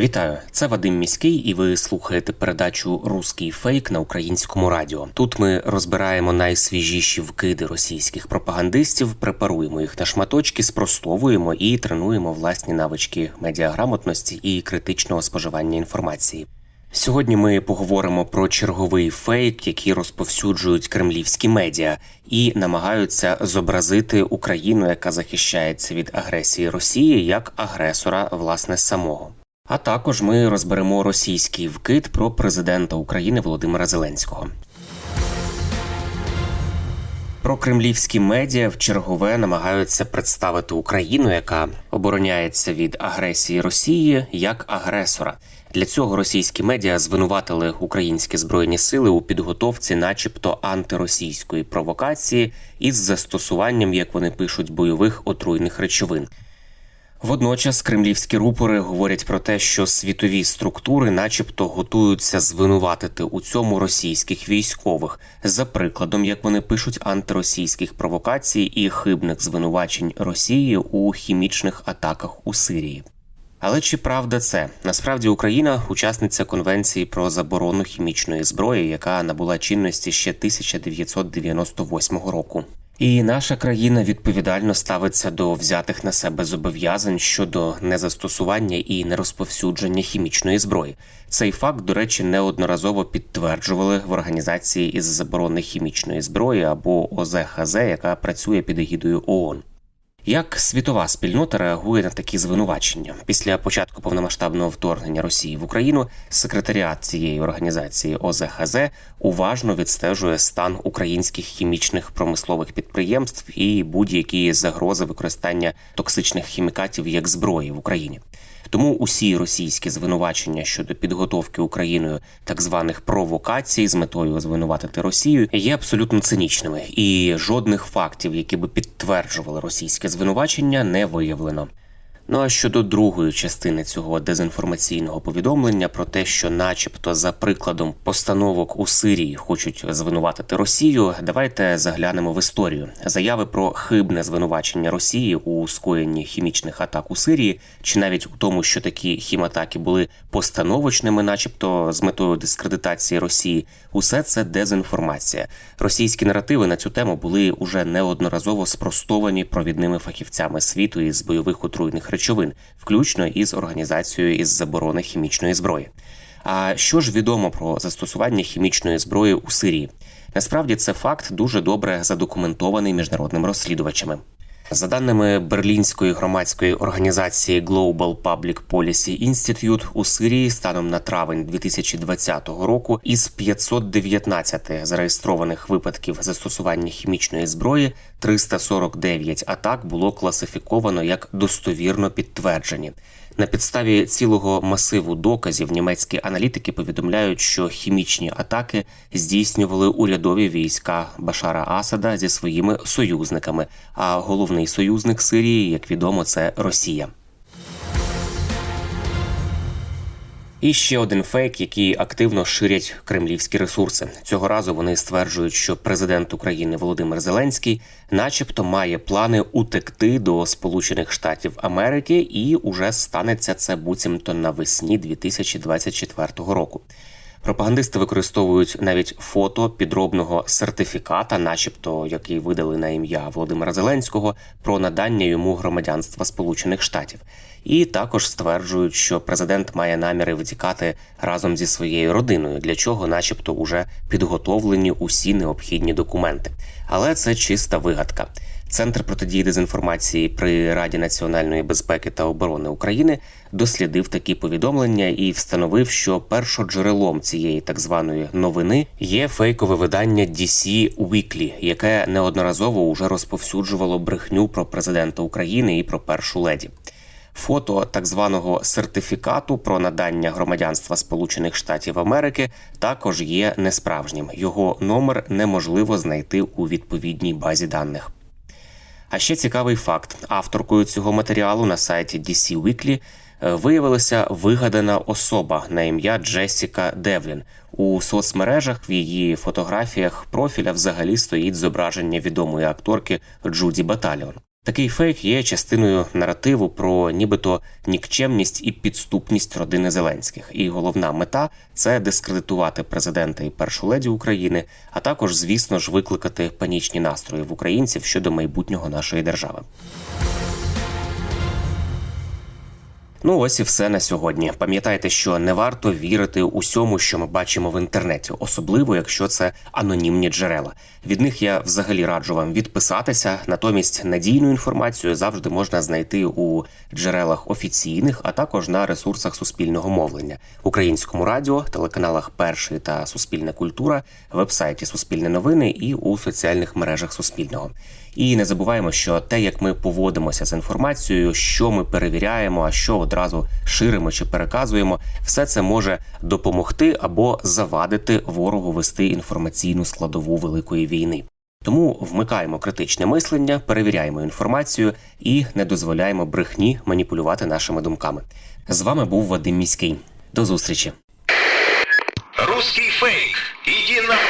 Вітаю, це Вадим Міський, і ви слухаєте передачу Руський фейк на українському радіо. Тут ми розбираємо найсвіжіші вкиди російських пропагандистів, препаруємо їх на шматочки, спростовуємо і тренуємо власні навички медіаграмотності і критичного споживання інформації. Сьогодні ми поговоримо про черговий фейк, який розповсюджують кремлівські медіа, і намагаються зобразити Україну, яка захищається від агресії Росії, як агресора власне самого. А також ми розберемо російський вкид про президента України Володимира Зеленського. Про кремлівські медіа в чергове намагаються представити Україну, яка обороняється від агресії Росії як агресора. Для цього російські медіа звинуватили українські збройні сили у підготовці, начебто, антиросійської провокації із застосуванням, як вони пишуть, бойових отруйних речовин. Водночас кремлівські рупори говорять про те, що світові структури, начебто, готуються звинуватити у цьому російських військових, за прикладом, як вони пишуть, антиросійських провокацій і хибних звинувачень Росії у хімічних атаках у Сирії. Але чи правда це насправді Україна учасниця конвенції про заборону хімічної зброї, яка набула чинності ще 1998 року. І наша країна відповідально ставиться до взятих на себе зобов'язань щодо незастосування і нерозповсюдження хімічної зброї. Цей факт, до речі, неодноразово підтверджували в організації із заборони хімічної зброї або ОЗХЗ, яка працює під егідою ООН. Як світова спільнота реагує на такі звинувачення після початку повномасштабного вторгнення Росії в Україну? Секретаріат цієї організації ОЗХЗ уважно відстежує стан українських хімічних промислових підприємств і будь-які загрози використання токсичних хімікатів як зброї в Україні. Тому усі російські звинувачення щодо підготовки Україною так званих провокацій з метою звинуватити Росію є абсолютно цинічними, і жодних фактів, які би підтверджували російське звинувачення, не виявлено. Ну а щодо другої частини цього дезінформаційного повідомлення про те, що, начебто, за прикладом постановок у Сирії хочуть звинуватити Росію, давайте заглянемо в історію. Заяви про хибне звинувачення Росії у скоєнні хімічних атак у Сирії, чи навіть у тому, що такі хіматаки були постановочними, начебто з метою дискредитації Росії, усе це дезінформація. Російські наративи на цю тему були уже неодноразово спростовані провідними фахівцями світу із бойових отруйних речовин, включно із організацією із заборони хімічної зброї. А що ж відомо про застосування хімічної зброї у Сирії? Насправді це факт дуже добре задокументований міжнародними розслідувачами. За даними берлінської громадської організації Global Public Policy Institute, у Сирії станом на травень 2020 року із 519 зареєстрованих випадків застосування хімічної зброї 349 атак було класифіковано як достовірно підтверджені. На підставі цілого масиву доказів німецькі аналітики повідомляють, що хімічні атаки здійснювали урядові війська Башара Асада зі своїми союзниками. А головний союзник Сирії, як відомо, це Росія. І ще один фейк, який активно ширять кремлівські ресурси. Цього разу вони стверджують, що президент України Володимир Зеленський, начебто, має плани утекти до Сполучених Штатів Америки, і уже станеться це буцімто навесні 2024 року. Пропагандисти використовують навіть фото підробного сертифіката, начебто який видали на ім'я Володимира Зеленського, про надання йому громадянства Сполучених Штатів, і також стверджують, що президент має наміри витікати разом зі своєю родиною, для чого, начебто, уже підготовлені усі необхідні документи. Але це чиста вигадка. Центр протидії дезінформації при Раді національної безпеки та оборони України дослідив такі повідомлення і встановив, що першоджерелом цієї так званої новини є фейкове видання DC Weekly, яке неодноразово уже розповсюджувало брехню про президента України і про першу леді. Фото так званого сертифікату про надання громадянства Сполучених Штатів Америки також є несправжнім. Його номер неможливо знайти у відповідній базі даних. А ще цікавий факт: авторкою цього матеріалу на сайті DC Weekly е, виявилася вигадана особа на ім'я Джесіка Девлін. У соцмережах в її фотографіях профіля взагалі стоїть зображення відомої акторки Джуді Баталіон. Такий фейк є частиною наративу про нібито нікчемність і підступність родини Зеленських. І головна мета це дискредитувати президента і першу леді України, а також, звісно ж, викликати панічні настрої в українців щодо майбутнього нашої держави. Ну ось і все на сьогодні. Пам'ятайте, що не варто вірити усьому, що ми бачимо в інтернеті, особливо якщо це анонімні джерела. Від них я взагалі раджу вам відписатися. Натомість надійну інформацію завжди можна знайти у джерелах офіційних, а також на ресурсах суспільного мовлення, українському радіо, телеканалах Перший та Суспільна культура, вебсайті Суспільне новини і у соціальних мережах Суспільного. І не забуваємо, що те, як ми поводимося з інформацією, що ми перевіряємо, а що одразу ширимо чи переказуємо, все це може допомогти або завадити ворогу вести інформаційну складову великої війни. Тому вмикаємо критичне мислення, перевіряємо інформацію і не дозволяємо брехні маніпулювати нашими думками. З вами був Вадим Міський. До зустрічі. Русский фейк. Иди на